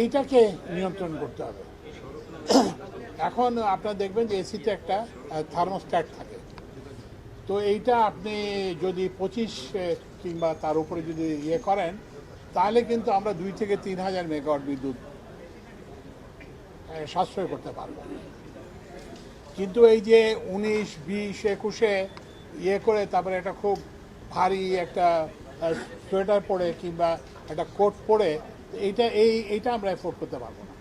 এইটাকে নিয়ন্ত্রণ করতে হবে। এখন আপনারা দেখবেন যে এসিতে একটা থার্মোস্ট্যাট থাকে। তো এইটা আপনি যদি পঁচিশ কিংবা তার উপরে যদি ইয়ে করেন, তাহলে কিন্তু আমরা দুই থেকে তিন হাজার মেগাওয়াট বিদ্যুৎ সাশ্রয় করতে পারব। কিন্তু এই যে উনিশ, বিশ, একুশে ইয়ে করে তারপরে একটা খুব ভারী একটা সোয়েটার পরে কিংবা একটা কোট পরে এইটা, এই, এইটা আমরা এফোর্ড করতে পারব না।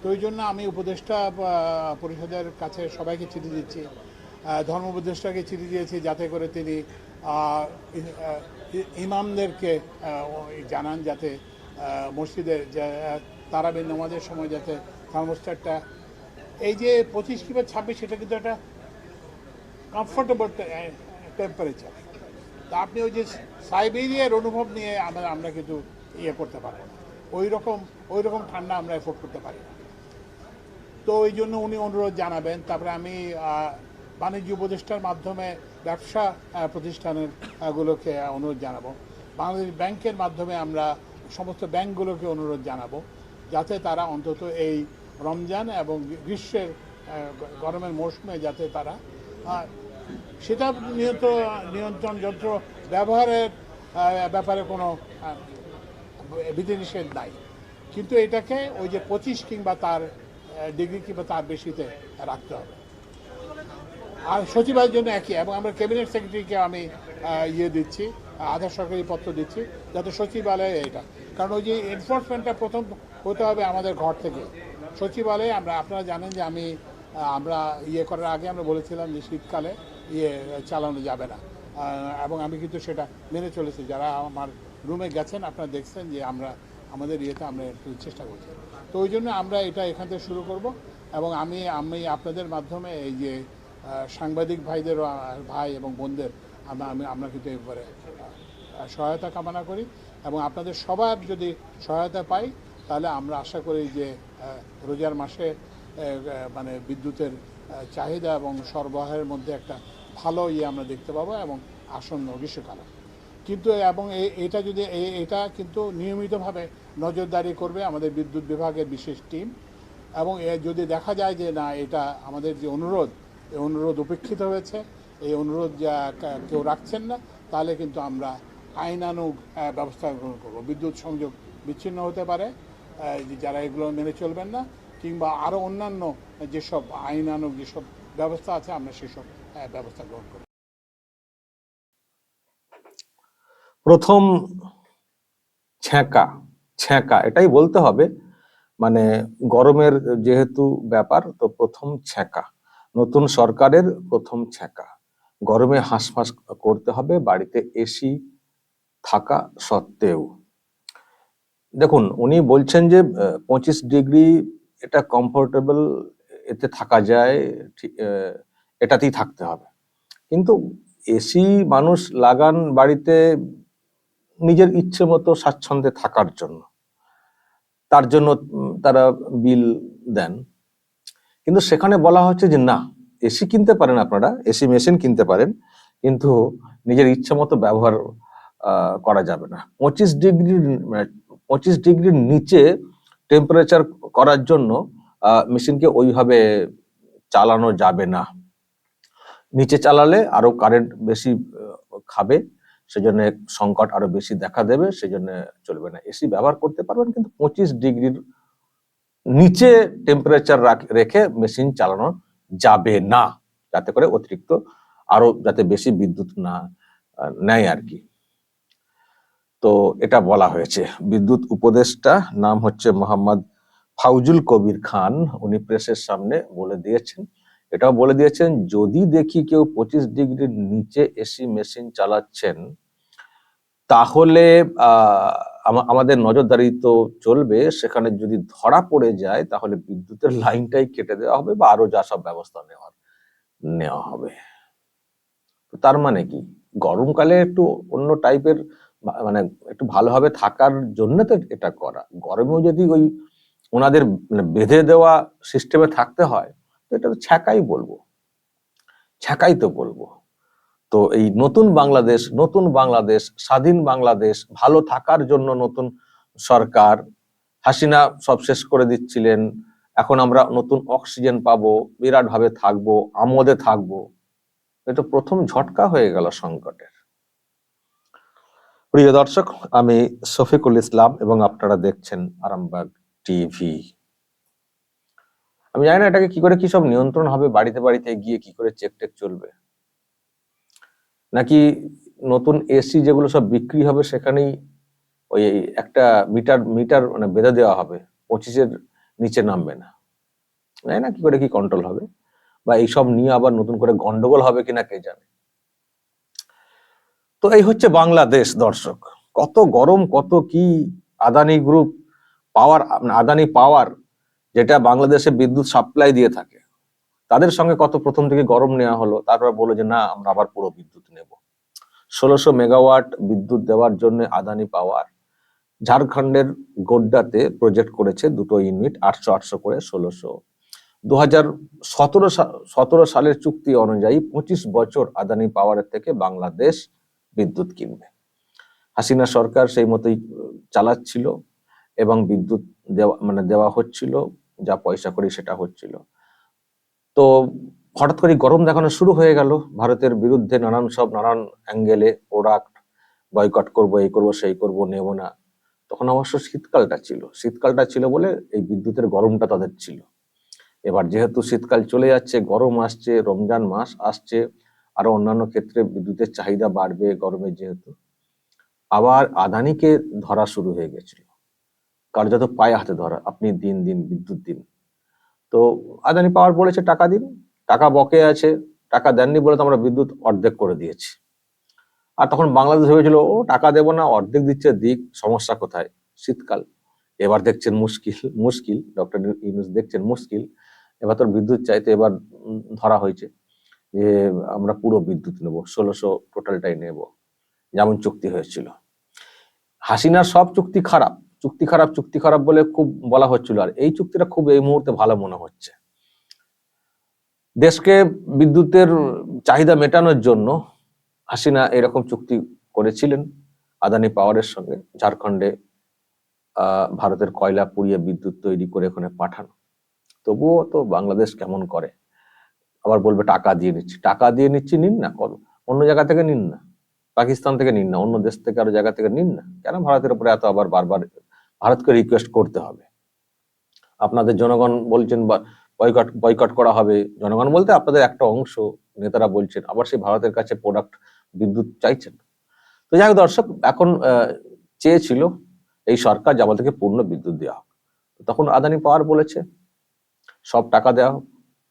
তো ওই জন্য আমি উপদেষ্টা পরিষদের কাছে সবাইকে চিঠি দিচ্ছি। ধর্ম উপদেষ্টাকে চিঠি দিয়েছি যাতে করে তিনি ইমামদেরকে জানান যাতে মসজিদের তারাবির নামাজের সময় যাতে থার্মোস্ট্যাটটা, এই যে পঁচিশ কিংবা ছাব্বিশ সেটা কিন্তু একটা কমফোর্টেবল টেম্পারেচার তা আপনি ওই যে সাইবেরিয়ার অনুভব নিয়ে আমরা আমরা কিন্তু ইয়ে করতে পারব না। ওই রকম ওই রকম ঠান্ডা আমরা এফোর্ড করতে পারি না। তো ওই জন্য উনি অনুরোধ জানাবেন। তারপরে আমি বাণিজ্য উপদেষ্টার মাধ্যমে ব্যবসা প্রতিষ্ঠানের গুলোকে অনুরোধ জানাব। বাংলাদেশ ব্যাংকের মাধ্যমে আমরা সমস্ত ব্যাংকগুলোকে অনুরোধ জানাব, যাতে তারা অন্তত এই রমজান এবং গ্রীষ্মের গরমের মৌসুমে যাতে তারা সেটা নিয়ন্ত্রণ নিয়ন্ত্রণ যন্ত্র ব্যবহারের ব্যাপারে কোনো বিধিনিষেধ নাই কিন্তু এটাকে ওই যে পঁচিশ কিংবা তার ডিগ্রি কিংবা তার বেশিতে রাখতে হবে। আর সচিবালয়ের জন্য একই, এবং আমরা ক্যাবিনেট সেক্রেটারিকে আমি ইয়ে দিচ্ছি, আধার সরকারি পত্র দিচ্ছি, যাতে সচিবালয়ে এটা। কারণ ওই যে এনফোর্সমেন্টটা প্রথম হতে হবে আমাদের ঘর থেকে। সচিবালয়ে আমরা, আপনারা জানেন যে আমি আমরা ইয়ে করার আগে আমরা বলেছিলাম যে শীতকালে ইয়ে চালানো যাবে না। এবং আমি কিন্তু সেটা মেনে চলেছি। যারা আমার রুমে গেছেন, আপনারা দেখছেন যে আমরা, আমাদের ইয়েতে আমরা একটু চেষ্টা করছি। তো ওই জন্য আমরা এটা এখান থেকে শুরু করব এবং আমি আমি আপনাদের মাধ্যমে এই যে সাংবাদিক ভাইদের ভাই এবং বোনদের, আমরা, আমি, আমরা কিন্তু এবারে সহায়তা কামনা করি এবং আপনাদের সবার যদি সহায়তা পাই, তাহলে আমরা আশা করি যে রোজার মাসে মানে বিদ্যুতের চাহিদা এবং সরবরাহের মধ্যে একটা ভালো ইয়ে আমরা দেখতে পাবো এবং আসন্ন গ্রীষ্মকালে। কিন্তু এবং এটা যদি এটা কিন্তু নিয়মিতভাবে নজরদারি করবে আমাদের বিদ্যুৎ বিভাগের বিশেষ টিম। এবং যদি দেখা যায় যে না, এটা আমাদের যে অনুরোধ এই অনুরোধ উপেক্ষিত হয়েছে, এই অনুরোধ যা কেউ রাখছেন না, তাহলে কিন্তু আমরা আইনানুগ ব্যবস্থা গ্রহণ করব। বিদ্যুৎ সংযোগ বিচ্ছিন্ন হতে পারে যারা এগুলো মেনে চলবেন না, কিংবা আরও অন্যান্য যেসব আইনানুগ যেসব ব্যবস্থা আছে, আমরা সেসব ব্যবস্থা গ্রহণ করব। প্রথম ছ্যাঁকা ছ্যাঁকা, এটাই বলতে হবে। মানে গরমের যেহেতু ব্যাপার, তো প্রথম ছ্যাঁকা। নতুন সরকারের প্রথম ছ্যাঁকা। গরমে হাঁসফাঁস করতে হবে, বাড়িতে এসি থাকা সত্ত্বেও। দেখুন, উনি বলছেন যে পঁচিশ ডিগ্রি এটা কমফোর্টেবল এতে থাকা যায় এটাতেই থাকতে হবে। কিন্তু এসি মানুষ লাগান বাড়িতে নিজের ইচ্ছে মতো স্বাচ্ছন্দ্যে থাকার জন্য। তার জন্য তারা বিল দেন। কিন্তু সেখানে বলা হচ্ছে যে, না, এসি কিনতে পারেন আপনারা, এসি মেশিন কিনতে পারেন, কিন্তু নিজের ইচ্ছে মতো ব্যবহার করা যাবে না। পঁচিশ ডিগ্রি পঁচিশ ডিগ্রির নিচে টেম্পারেচার করার জন্য মেশিনকে ওইভাবে চালানো যাবে না। নিচে চালালে আরও কারেন্ট বেশি খাবে। সেজন্য সংকট আরও বেশি দেখা দেবে, সেজন্য চলবে না। এসি ব্যবহার করতে পারবেন, কিন্তু পঁচিশ ডিগ্রির নিচে টেম্পারেচার রেখে মেশিন চালানো যাবে না, যাতে করে অতিরিক্ত আরও যাতে বেশি বিদ্যুৎ না, নেয় আর কি। তো এটা বলা হয়েছে। বিদ্যুৎ উপদেষ্টা নাম হচ্ছে মোহাম্মদ ফাউজুল কবির খান। উনি প্রেসের সামনে বলে দিয়েছেন এটাও বলে দিয়েছেন, যদি দেখি কেউ পঁচিশ ডিগ্রির নিচে এসি মেশিন চালাচ্ছেন, তাহলে আমাদের নজরদারি তো চলবে, সেখানে যদি ধরা পড়ে যায়, তাহলে বিদ্যুতের লাইনটাই কেটে দেওয়া হবে বা আরও যা সব ব্যবস্থা নেওয়ার, নেওয়া হবে। তার মানে কি? গরমকালে একটু অন্য টাইপের মানে একটু ভালোভাবে থাকার জন্য তো এটা করা। গরমেও যদি ওই ওনাদের মানে বেঁধে দেওয়া সিস্টেমে থাকতে হয় তো এটা তো ছ্যাঁকাই বলব। ছ্যাঁকাই তো বলব। তো এই নতুন বাংলাদেশ নতুন বাংলাদেশ, স্বাধীন বাংলাদেশ, ভালো থাকার জন্য নতুন সরকার, হাসিনা সব শেষ করে দিচ্ছিলেন। এখন আমরা নতুন অক্সিজেন পাবো বিরাট ভাবে থাকব, আমোদে থাকব। এটা প্রথম ঝটকা হয়ে গেল সংকটের। প্রিয় দর্শক, আমি শফিকুল ইসলাম এবং আপনারা দেখছেন আরামবাগ টিভি। আমি জানি না এটাকে কি করে, কি সব নিয়ন্ত্রণ হবে বাড়িতে বাড়িতে, গিয়ে কি করে চেক টেক চলবে। নাকি নতুন এসি যেগুলো সব বিক্রি হবে সেখানেই ওই একটা মিটার মিটার মানে বেঁধে দেওয়া হবে, পঁচিশের নিচে নামবে না। জানি না কি করে, কি কন্ট্রোল হবে। বা এইসব নিয়ে আবার নতুন করে গন্ডগোল হবে কিনা কে জানে। তো এই হচ্ছে বাংলাদেশ, দর্শক। কত গরম, কত কি Adani group power Adani power যেটা বাংলাদেশে বিদ্যুৎ সাপ্লাই দিয়ে থাকে। তাদের সঙ্গে কত প্রথম থেকে গরম নেওয়া হলো, তারপর বলল যে, না, আমরা আবার পুরো বিদ্যুৎ নেব। ষোলোশো মেগাওয়াট বিদ্যুৎ দেওয়ার জন্য আদানি পাওয়ার ঝাড়খণ্ডের গোড্ডাতে প্রজেক্ট করেছে দুটো ইউনিট আটশো আটশো করে ষোলোশো। দু হাজার সতেরো সতেরো সালের চুক্তি অনুযায়ী পঁচিশ বছর আদানি পাওয়ারের থেকে বাংলাদেশ বিদ্যুৎ কিনবে। হাসিনা সরকার সেই মতোই চালাচ্ছিল এবং বিদ্যুৎ দেওয়া মানে দেওয়া হচ্ছিল। যা পয়সা করি সেটা হচ্ছিল। তো হঠাৎ করে গরম দেখানো শুরু হয়ে গেল। ভারতের বিরুদ্ধে নানান সব নানান অ্যাঙ্গেলে প্রোডাক্ট বয়কট করব, এই করব, সেই করব, নেব না। তখন অবশ্য শীতকালটা ছিল। শীতকালটা ছিল বলে এই বিদ্যুতের গরমটা তাদের ছিল। এবার যেহেতু শীতকাল চলে যাচ্ছে, গরম আসছে, রমজান মাস আসছে, আরও অন্যান্য ক্ষেত্রে বিদ্যুতের চাহিদা বাড়বে গরমে যেহেতু। আবার আদানিকে ধরা শুরু হয়ে গেছিল। কার্যত পায়ে হাতে ধরা, আপনি দিন দিন বিদ্যুৎ দিন। তো আদানি পাওয়ার বলেছে টাকা দিন, টাকা বকে আছে, টাকা দেননি বলে তো আমরা বিদ্যুৎ অর্ধেক করে দিয়েছি। আর তখন বাংলাদেশ ভেবেছিল, ও টাকা দেবো না, অর্ধেক দিচ্ছে, দিক, সমস্যা কোথায়? শীতকাল। এবার দেখছেন মুশকিল মুশকিল, ডক্টর ইউনুস দেখছেন মুশকিল, এবার তোর বিদ্যুৎ চাইতে এবার ধরা হয়েছে যে আমরা পুরো বিদ্যুৎ নেব, ষোলোশো টোটালটাই নেব। যেমন চুক্তি হয়েছিল। হাসিনার সব চুক্তি খারাপ। চুক্তি খারাপ চুক্তি খারাপ বলে খুব বলা হচ্ছিল। আর এই চুক্তিটা খুব এই মুহূর্তে ভালো মনে হচ্ছে। দেশকে বিদ্যুতের চাহিদা মেটানোর জন্য হাসিনা এরকম চুক্তি করেছিলেন আদানি পাওয়ারের সঙ্গে। ঝাড়খণ্ডে ভারতের কয়লা পুড়িয়ে বিদ্যুৎ তৈরি করে ওখানে পাঠানো। তবুও তো বাংলাদেশ কেমন করে? আবার বলবে, টাকা দিয়ে নিচ্ছি। টাকা দিয়ে নিচ্ছি নিন না, কর- অন্য জায়গা থেকে নিন না। পাকিস্তান থেকে নিন না, অন্য দেশ থেকে আরও জায়গা থেকে নিন না। কেন ভারতের উপরে এত আবার বারবার ভারতকে রিকোয়েস্ট করতে হবে। আপনাদের জনগণ বলছেন বা বয়কট বয়কট করা হবে। জনগণ বলতে আপনাদের একটা অংশ নেতারা বলছেন, আবার সেই ভারতের কাছে প্রোডাক্ট বিদ্যুৎ চাইছেন। তো যাই দর্শক, এখন চেয়েছিল এই সরকার যে আমাদেরকে পূর্ণ বিদ্যুৎ দেওয়া হোক। তখন আদানি পাওয়ার বলেছে, সব টাকা দেওয়া হোক,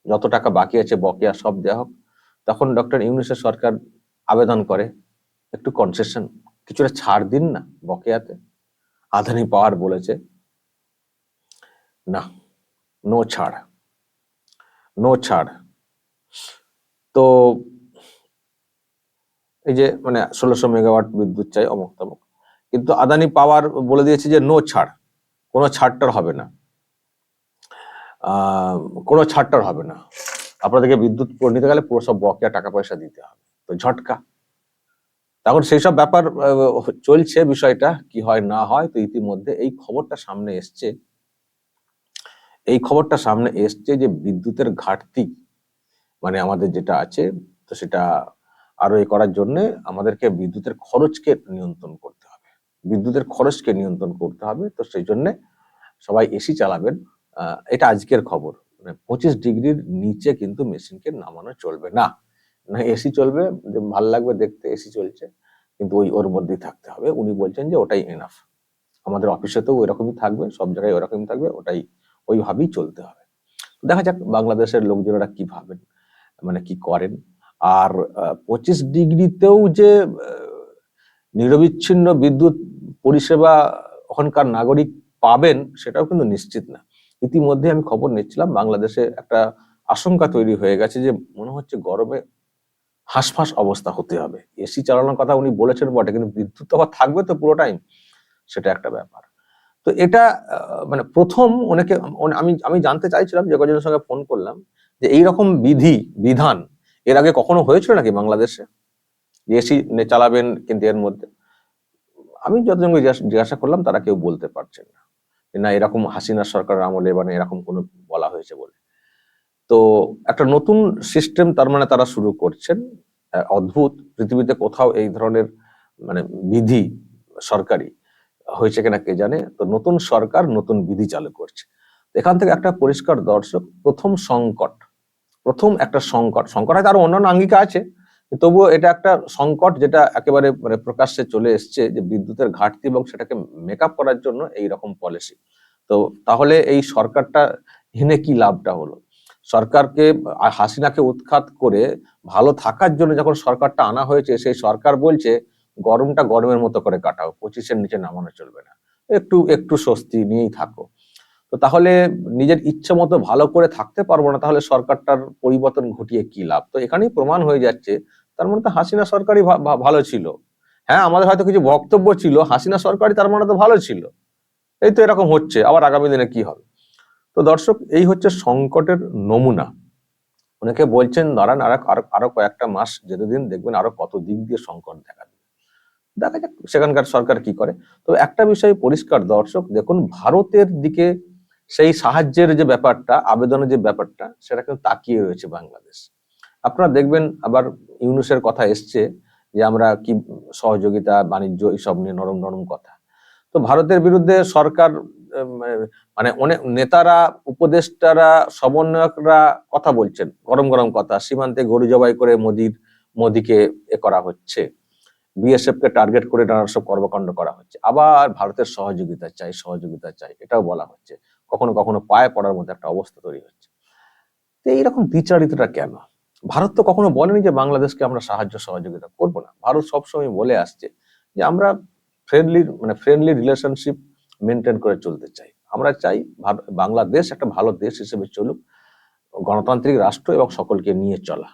যত টাকা বাকি আছে, বকেয়া সব দেওয়া হোক। তখন ডক্টর ইউনুসের সরকার আবেদন করে, একটু কনসেশন কিছুটা ছাড় দিন না বকেয়াতে। আদানি পাওয়ার বলেছে, না, নো ছাড় নো ছাড়। তো এই যে মানে ষোলোশো মেগাওয়াট বিদ্যুৎ চাই, অমুক তমুক। কিন্তু আদানি পাওয়ার বলে দিয়েছে যে, নো ছাড়, কোনো ছাড়টার হবে না। কোনো ছাড়টার হবে না। আপনাদেরকে বিদ্যুৎ নিতে গেলে পুরো সব বকেয়া টাকা পয়সা দিতে হবে। তো ঝটকা। তখন সেই সব ব্যাপার চলছে বিষয়টা, কি হয় না হয়, তো ইতিমধ্যে এই খবরটা সামনে এসছে। এই খবরটা সামনে এসছে যে বিদ্যুতের ঘাটতি মানে আমাদের যেটা আছে, তো সেটা আরও এ করার জন্য আমাদেরকে বিদ্যুতের খরচকে নিয়ন্ত্রণ করতে হবে। বিদ্যুতের খরচকে নিয়ন্ত্রণ করতে হবে, তো সেই জন্য সবাই এসি চালাবেন। এটা আজকের খবর। মানে পঁচিশ ডিগ্রির নিচে কিন্তু মেশিনকে নামানো চলবে না। না এসি চলবে, যে ভালো লাগবে দেখতে এসি চলছে, কিন্তু ওই, ওর মধ্যেই থাকতে হবে। উনি বলছেন যে ওটাই এনাফ আমাদের অফিসেতেও ওইরকমই থাকবে, সব জায়গায় ওরকমই থাকবে, ওটাই, ওইভাবেই চলতে হবে। দেখা যাক বাংলাদেশের লোকজনেরা কি ভাবেন মানে কি করেন। আর পঁচিশ ডিগ্রিতেও যে নিরবিচ্ছিন্ন বিদ্যুৎ পরিষেবা ওখানকার নাগরিক পাবেন, সেটাও কিন্তু নিশ্চিত না। ইতিমধ্যে আমি খবর নিচ্ছিলাম, বাংলাদেশে একটা আশঙ্কা তৈরি হয়ে গেছে যে মনে হচ্ছে গরমে হাঁসফাঁস অবস্থা হতে হবে। এসি চালানোর কথা উনি বলেছেন বটে, কিন্তু বিদ্যুৎ আবার থাকবে তো পুরো টাইম সেটা একটা ব্যাপার। তো এটা মানে প্রথম অনেকে আমি আমি জানতে চাইছিলাম, যে কজনের সঙ্গে ফোন করলাম, যে এইরকম বিধি, বিধান এর আগে কখনো হয়েছিল নাকি বাংলাদেশে? এসি চালাবেন কিন্তু এর মধ্যে। আমি যতজনকে জিজ্ঞাসা- করলাম, তারা কেউ বলতে পারছেন না। না, এরকম হাসিনা সরকারের আমলে মানে এরকম কোনো বলা হয়েছে বলে। তো একটা নতুন সিস্টেম তার মানে তারা শুরু করছেন। অদ্ভুত পৃথিবীতে কোথাও এই ধরনের মানে বিধি সরকারি হয়েছে কিনা কে জানে? তো নতুন সরকার নতুন বিধি চালু করছে। এখান থেকে একটা পরিষ্কার দর্শক, প্রথম সংকট, প্রথম একটা সংকট সংকট হয়তো আরও অন্যান্য আঙ্গিকা আছে, তবুও এটা একটা সংকট যেটা একেবারে মানে প্রকাশ্যে চলে এসছে যে বিদ্যুতের ঘাটতি এবং সেটাকে মেকআপ করার জন্য এই রকম পলিসি তো তাহলে এই সরকারটা হেনে কি লাভটা হলো? সরকারকে হাসিনাকে উৎখাত করে ভালো থাকার জন্য যখন সরকারটা আনা হয়েছে, সেই সরকার বলছে, গরমটা গরমের মতো করে কাটাও, পঁচিশের নিচে নামানো চলবে না। একটু একটু স্বস্তি নিয়েই থাকো। তো তাহলে নিজের ইচ্ছে মতো ভালো করে থাকতে পারব না, তাহলে সরকারটার পরিবর্তন ঘটিয়ে কি লাভ? তো এখানেই প্রমাণ হয়ে যাচ্ছে, তার মানে তো হাসিনা সরকারই ভালো ছিল। হ্যাঁ আমাদের হয়তো কিছু বক্তব্য ছিল, হাসিনা সরকারই তার মানে তো ভালো ছিল। এই তো এরকম হচ্ছে, আবার আগামী দিনে কি হবে? তো দর্শক, এই হচ্ছে সংকটের নমুনা। অনেকে বলছেন, দাঁড়ান, আর, আরও কয়েকটা মাস যেতে দিন দেখবেন আরও কত দিক দিয়ে সংকট দেখা দেবে। দেখা যাক, সেখানকার সরকার কি করে। তো একটা বিষয় পরিষ্কার, দর্শক, দেখুন, ভারতের দিকে সেই সাহায্যের যে ব্যাপারটা, আবেদনের যে ব্যাপারটা, সেটা কিন্তু তাকিয়ে রয়েছে বাংলাদেশ। আপনারা দেখবেন, আবার ইউনুসের কথা এসছে যে আমরা কি সহযোগিতা, বাণিজ্য, এইসব নিয়ে নরম নরম কথা। তো ভারতের বিরুদ্ধে সরকার মানে অনেক নেতারা, উপদেষ্টারা, সমন্বয়করা কথা বলছেন। গরম গরম কথা। সীমান্তে গরু জবাই করে মোদির, মোদিকে এ করা হচ্ছে। বিএসএফ কে টার্গেট করে নানা সব কর্মকাণ্ড করা হচ্ছে। আবার ভারতের সহযোগিতা চাই সহযোগিতা চাই, এটাও বলা হচ্ছে। কখনো কখনো পায়ে পড়ার মধ্যে একটা অবস্থা তৈরি হচ্ছে। তো এইরকম বিচারিতটা কেন? ভারত তো কখনো বলেনি যে বাংলাদেশকে আমরা সাহায্য, সহযোগিতা করব না। ভারত সবসময় বলে আসছে যে আমরা ফ্রেন্ডলি মানে ফ্রেন্ডলি রিলেশনশিপ মেনটেন করে চলতে চাই। আমরা চাই বাংলাদেশ একটা ভালো দেশ হিসেবে চলুক, গণতান্ত্রিক রাষ্ট্র এবং সকলকে নিয়ে চলা।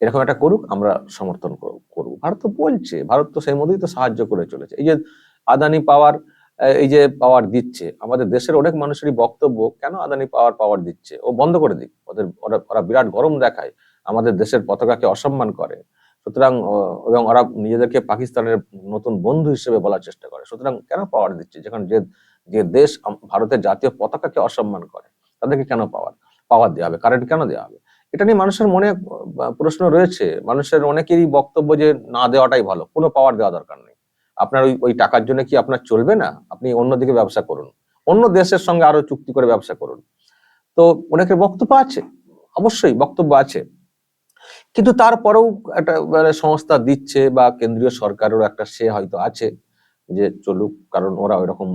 এরকম একটা করুক, আমরা সমর্থন করব- ভারত তো বলছে, ভারত তো সেই মধ্যেই তো সাহায্য করে চলেছে। এই যে আদানি পাওয়ার, এই যে পাওয়ার দিচ্ছে, আমাদের দেশের অনেক মানুষেরই বক্তব্য, কেন আদানি পাওয়ার পাওয়ার দিচ্ছে? ও বন্ধ করে দিক। ওদের ওরা বিরাট গরম দেখায়। আমাদের দেশের পতাকাকে অসম্মান করে। সুতরাং এবং ওরা নিজেদেরকে পাকিস্তানের নতুন বন্ধু হিসেবে বলার চেষ্টা করে। সুতরাং কেন পাওয়ার দিচ্ছে? যেখানে যে যে দেশ ভারতের জাতীয় পতাকাকে অসম্মান করে, তাদেরকে কেন পাওয়ার পাওয়ার দেওয়া হবে? কারেন্ট কেন দেওয়া হবে? এটা নিয়ে মানুষের মনে প্রশ্ন রয়েছে। মানুষের অনেকেরই বক্তব্য যে, না দেওয়াটাই ভালো, কোনো পাওয়ার দেওয়া দরকার নেই। আপনার ওই ওই টাকার জন্য কি আপনার চলবে না? আপনি অন্যদিকে ব্যবসা করুন। অন্য দেশের সঙ্গে আরও চুক্তি করে ব্যবসা করুন। তো অনেকের বক্তব্য আছে, অবশ্যই বক্তব্য আছে। কিন্তু তারপরেও একটা মানে সংস্থা দিচ্ছে বা কেন্দ্রীয় সরকারেরও একটা সে হয়তো আছে যে চলুক, কারণ ওরা ওইরকম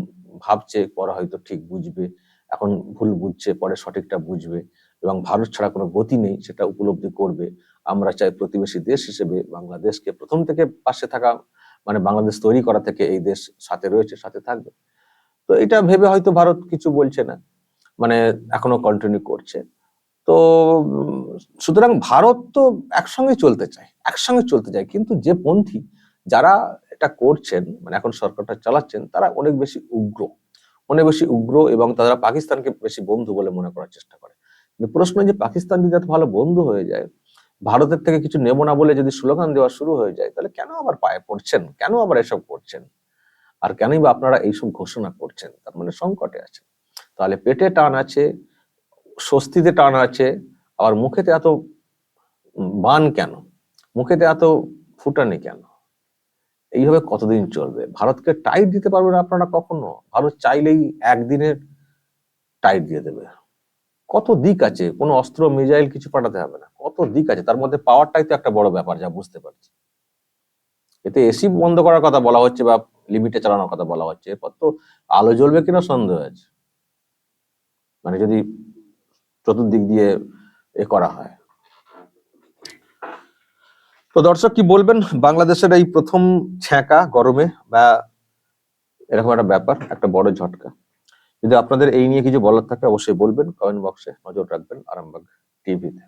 ভাবছে পরে হয়তো ঠিক বুঝবে। এখন ভুল বুঝছে, পরে সঠিকটা বুঝবে এবং ভারত ছাড়া কোনো গতি নেই, সেটা উপলব্ধি করবে। আমরা চাই প্রতিবেশী দেশ হিসেবে বাংলাদেশকে প্রথম থেকে পাশে থাকা মানে বাংলাদেশ তৈরি করা থেকে এই দেশ সাথে রয়েছে, সাথে থাকবে। তো এটা ভেবে হয়তো ভারত কিছু বলছে না। মানে এখনও কন্টিনিউ করছে। তো, সুতরাং ভারত তো একসঙ্গে চলতে চায়, একসঙ্গে চলতে চায়। কিন্তু যে পন্থী যারা এটা করছেন মানে এখন সরকারটা চালাচ্ছেন, তারা অনেক বেশি উগ্র। অনেক বেশি উগ্র এবং তারা পাকিস্তানকে বেশি বন্ধু বলে মনে করার চেষ্টা করে। প্রশ্ন যে পাকিস্তান যদি এত ভালো বন্ধু হয়ে যায়, ভারতের থেকে কিছু নেব না বলে যদি স্লোগান দেওয়া শুরু হয়ে যায়, তাহলে কেন আবার পায়ে পড়ছেন? কেন আবার এসব করছেন? আর কেনই বা আপনারা এইসব ঘোষণা করছেন? তার মানে সংকটে আছেন। তাহলে পেটে টান আছে স্বস্তিতে টান আছে, আবার মুখেতে এত বান কেন? মুখেতে এত ফুটানি কেন? এইভাবে কতদিন চলবে? ভারতকে টাইট দিতে পারবেন আপনারা কখনো? ভারত চাইলেই একদিনের টাইট দিয়ে দেবে। কত দিক আছে? কোনো অস্ত্র মিজাইল কিছু পাঠাতে হবে না। কত দিক আছে? তার মধ্যে পাওয়ারটাই তো একটা বড় ব্যাপার, যা বুঝতে পারছি। এতে এসি বন্ধ করার কথা বলা হচ্ছে বা লিমিটে চালানোর কথা বলা হচ্ছে। এরপর তো আলো জ্বলবে কিনা সন্দেহ আছে। মানে যদি চতুর্দিক দিয়ে এ করা হয়। তো দর্শক কি বলবেন, বাংলাদেশের এই প্রথম ছ্যাঁকা গরমে বা এরকম একটা ব্যাপার, একটা বড় ঝটকা? যদি আপনাদের এই নিয়ে কিছু বলার থাকে, অবশ্যই বলবেন কমেন্ট বক্সে নজর রাখবেন, আরামবাগ টিভিতে